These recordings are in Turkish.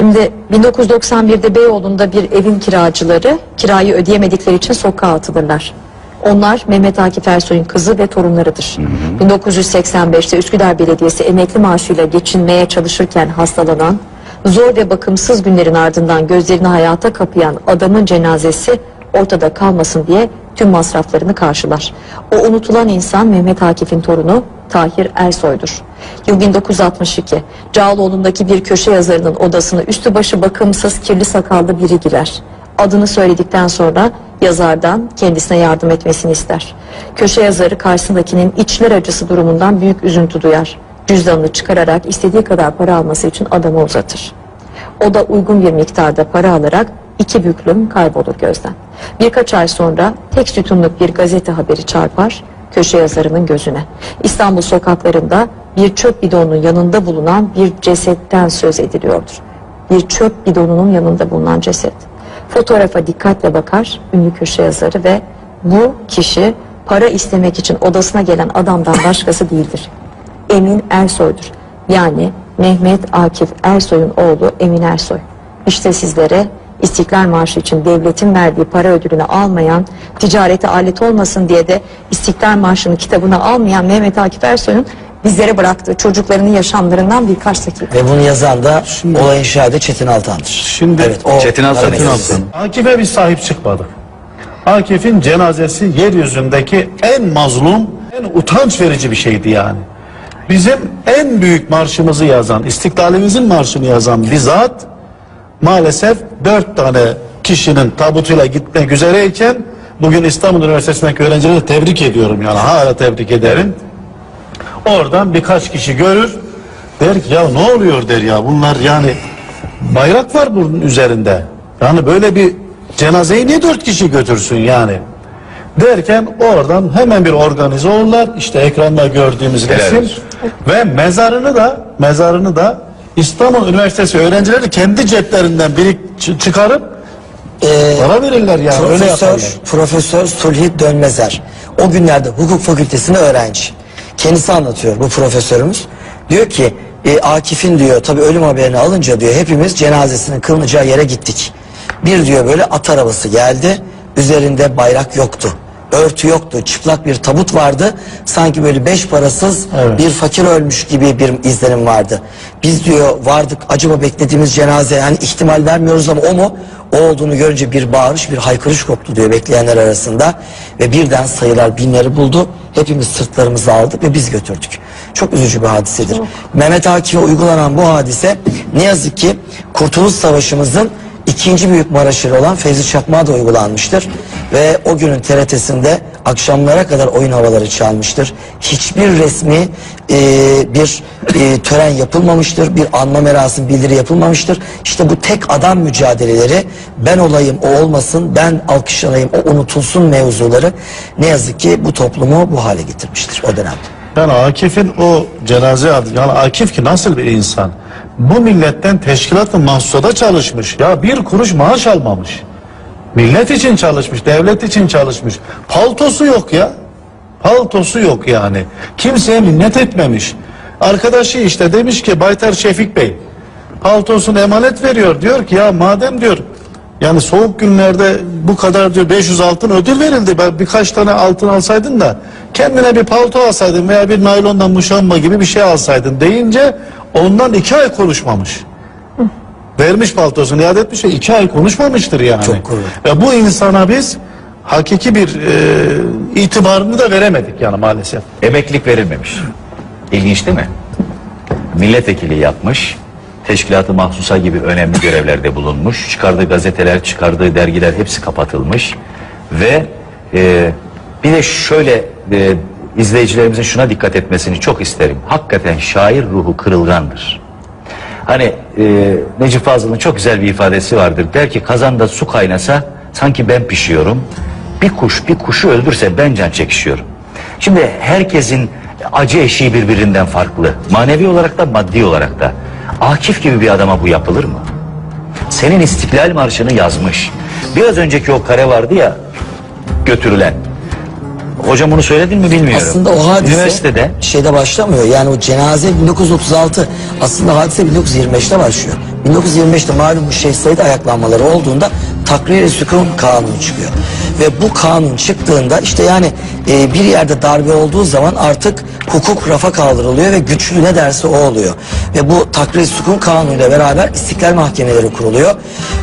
Şimdi 1991'de Beyoğlu'nda bir evin kiracıları kirayı ödeyemedikleri için sokağa atılırlar. Onlar Mehmet Akif Ersoy'un kızı ve torunlarıdır. 1985'te Üsküdar Belediyesi emekli maaşıyla geçinmeye çalışırken hastalanan, zor ve bakımsız günlerin ardından gözlerini hayata kapayan adamın cenazesi ortada kalmasın diye tüm masraflarını karşılar. O unutulan insan Mehmet Akif'in torunu Tahir Ersoy'dur. Yıl 1962. Cağaloğlu'ndaki bir köşe yazarının odasına üstü başı bakımsız kirli sakallı biri girer. Adını söyledikten sonra yazardan kendisine yardım etmesini ister. Köşe yazarı karşısındakinin içler acısı durumundan büyük üzüntü duyar. Cüzdanını çıkararak istediği kadar para alması için adamı uzatır. O da uygun bir miktarda para alarak iki büklüm kaybolur gözden. Birkaç ay sonra tek sütunluk bir gazete haberi çarpar köşe yazarının gözüne. İstanbul sokaklarında bir çöp bidonunun yanında bulunan bir cesetten söz ediliyordur. Bir çöp bidonunun yanında bulunan ceset. Fotoğrafa dikkatle bakar ünlü köşe yazarı ve bu kişi para istemek için odasına gelen adamdan başkası değildir. Emin Ersoy'dur. Yani Mehmet Akif Ersoy'un oğlu Emin Ersoy. İşte sizlere İstiklal Marşı için devletin verdiği para ödülünü almayan, ticarete alet olmasın diye de İstiklal Marşı'nın kitabını almayan Mehmet Akif Ersoy'un bizlere bıraktığı çocuklarının yaşamlarından birkaç dakika. Ve bunu yazan da olayın şahidi Çetin Altan'dır. Şimdi evet, o Çetin Altan. Çetin Altan. Akif'e biz sahip çıkmadık. Akif'in cenazesi yeryüzündeki en mazlum, en utanç verici bir şeydi yani. Bizim en büyük marşımızı yazan, istiklalimizin marşını yazan bizzat maalesef dört tane kişinin tabutuyla gitmek üzereyken bugün İstanbul Üniversitesi'ndeki öğrencileri tebrik ediyorum yani hala tebrik ederim. Oradan birkaç kişi görür der ki ya ne oluyor der ya bunlar yani bayrak var bunun üzerinde. Yani böyle bir cenazeyi niye dört kişi götürsün yani? Derken oradan hemen bir organize olurlar. İşte ekranda gördüğümüz resim ve mezarını da mezarını da İstanbul Üniversitesi öğrencileri kendi ceplerinden biri çı- çıkarıp Ee, para verirler yani öyle Profesör, yaparlar. Profesör Sulhi Dönmezer. O günlerde hukuk fakültesinde öğrenci. Kendisi anlatıyor bu profesörümüz. Diyor ki e, Akif'in diyor tabi ölüm haberini alınca diyor hepimiz cenazesinin kılınacağı yere gittik. Bir diyor böyle at arabası geldi. Üzerinde bayrak yoktu. Örtü yoktu. Çıplak bir tabut vardı. Sanki böyle beş parasız Evet. bir fakir ölmüş gibi bir izlenim vardı. Biz diyor vardık acaba beklediğimiz cenaze yani ihtimal vermiyoruz ama o mu? O olduğunu görünce bir bağırış bir haykırış koptu diyor bekleyenler arasında ve birden sayılar binleri buldu. Hepimiz sırtlarımızı aldık ve biz götürdük. Çok üzücü bir hadisedir. Mehmet Akif'e uygulanan bu hadise ne yazık ki Kurtuluş Savaşımızın ikinci büyük maraşırı olan Fevzi Çakmak'a da uygulanmıştır. Ve o günün TRT'sinde akşamlara kadar oyun havaları çalmıştır. Hiçbir resmi e, bir e, tören yapılmamıştır. Bir anma merasım bildiri yapılmamıştır. İşte bu tek adam mücadeleleri ben olayım o olmasın ben alkışlanayım o unutulsun mevzuları ne yazık ki bu toplumu bu hale getirmiştir o dönemde. Yani Akif'in o cenaze adı yani Akif ki nasıl bir insan? Bu milletten teşkilat-ı mahsusada çalışmış. Ya bir kuruş maaş almamış. Millet için çalışmış, devlet için çalışmış. Paltosu yok ya. Paltosu yok yani. Kimseye minnet etmemiş. Arkadaşı işte demiş ki Baytar Şefik Bey paltosunu emanet veriyor. Diyor ki ya madem diyor yani soğuk günlerde bu kadar diyor 500 altın ödül verildi. Ben birkaç tane altın alsaydın da kendine bir palto alsaydın veya bir naylondan muşamba gibi bir şey alsaydın deyince ondan iki ay konuşmamış. Vermiş paltosunu iade etmiş ve iki ay konuşmamıştır yani. Çok gurur. Ve bu insana biz hakiki bir e, itibarını da veremedik yani maalesef. Emeklilik verilmemiş. İlginç değil mi? Milletvekili yapmış. Teşkilatı mahsusa gibi önemli görevlerde bulunmuş. Çıkardığı gazeteler, çıkardığı dergiler hepsi kapatılmış. Ve e, bir de şöyle e, izleyicilerimizin şuna dikkat etmesini çok isterim. Hakikaten şair ruhu kırılgandır. Hani e, Necip Fazıl'ın çok güzel bir ifadesi vardır. Der ki kazanda su kaynasa sanki ben pişiyorum. Bir kuş bir kuşu öldürse ben can çekişiyorum. Şimdi herkesin acı eşiği birbirinden farklı. Manevi olarak da maddi olarak da. Akif gibi bir adama bu yapılır mı? Senin İstiklal Marşı'nı yazmış. Biraz önceki o kare vardı ya götürülen. Hocam bunu söyledin mi bilmiyorum. Aslında o hadise Üniversitede şeyde başlamıyor. Yani o cenaze 1936 aslında hadise 1925'te başlıyor. 1925'te malum bu Şeyh Said ayaklanmaları olduğunda takrir-i sükun kanunu çıkıyor. Ve bu kanun çıktığında işte yani e, bir yerde darbe olduğu zaman artık hukuk rafa kaldırılıyor ve güçlü ne derse o oluyor. Ve bu takrir-i sükun kanunuyla beraber istiklal mahkemeleri kuruluyor.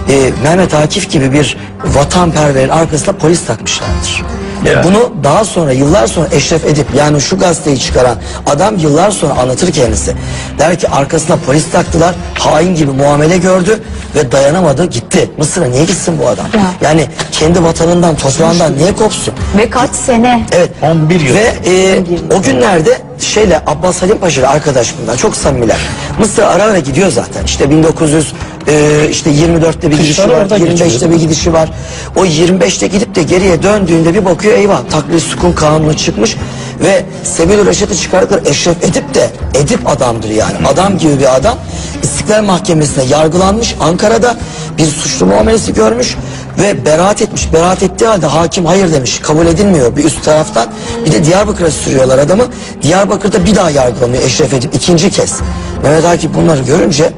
E, Mehmet Akif gibi bir vatanperverin arkasına polis takmışlardır. Ve Ya. bunu daha sonra yıllar sonra Eşref Edip yani şu gazeteyi çıkaran adam yıllar sonra anlatır kendisi. Der ki arkasına polis taktılar hain gibi muamele gördü ve dayanamadı gitti. Mısır'a niye gitsin bu adam? Ya. Yani kendi vatanından toprağından niye kopsun? Ve kaç sene Evet. 11 yıl. Ve e, o günlerde şeyle Abbas Halim Paşa ile arkadaş bunlar çok samimiler. Mısır ara ara gidiyor zaten. İşte 1900 e, işte 24'te bir gidişi var, orada 25'te geçiriyor. bir gidişi var. O 25'te gidip de geriye döndüğünde bir bakıyor eyvah takdir sukun kanunu çıkmış ve Sebil Reşat'ı çıkardıkları Eşref Edip de Edip adamdır yani. Adam gibi bir adam. İstiklal Mahkemesi'ne yargılanmış Ankara'da bir suçlu muamelesi görmüş ve beraat etmiş. Beraat ettiği halde hakim hayır demiş. Kabul edilmiyor bir üst taraftan. Bir de Diyarbakır'a sürüyorlar adamı. Diyarbakır'da bir daha yargılanıyor Eşref Edip ikinci kez. Mehmet Akif bunları görünce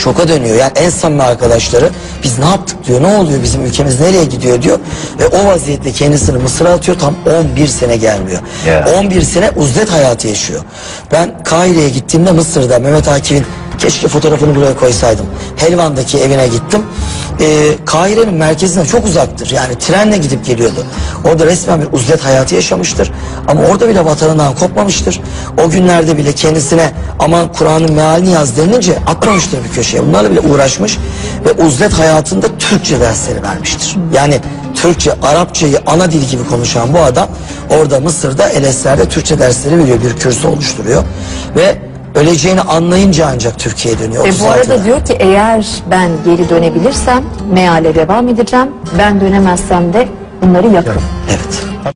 şoka dönüyor. Yani en samimi arkadaşları biz ne yaptık diyor. Ne oluyor bizim ülkemiz nereye gidiyor diyor. Ve o vaziyette kendisini Mısır'a atıyor. Tam 11 sene gelmiyor. Ya. 11 sene uzdet hayatı yaşıyor. Ben Kahire'ye gittiğimde Mısır'da Mehmet Akif'in keşke fotoğrafını buraya koysaydım. Helvan'daki evine gittim. Ee, Kahire'nin merkezinden çok uzaktır. Yani trenle gidip geliyordu. Orada resmen bir uzlet hayatı yaşamıştır. Ama orada bile vatanından kopmamıştır. O günlerde bile kendisine aman Kur'an'ın mealini yaz denilince atmamıştır bir köşeye. Bunlarla bile uğraşmış ve uzlet hayatında Türkçe dersleri vermiştir. Yani Türkçe, Arapçayı ana dil gibi konuşan bu adam orada Mısır'da Elesler'de Türkçe dersleri veriyor. Bir kürsü oluşturuyor. Ve öleceğini anlayınca ancak Türkiye'ye dönüyor. Ve bu 36'da. arada diyor ki eğer ben geri dönebilirsem meale devam edeceğim. Ben dönemezsem de bunları yakın. Evet.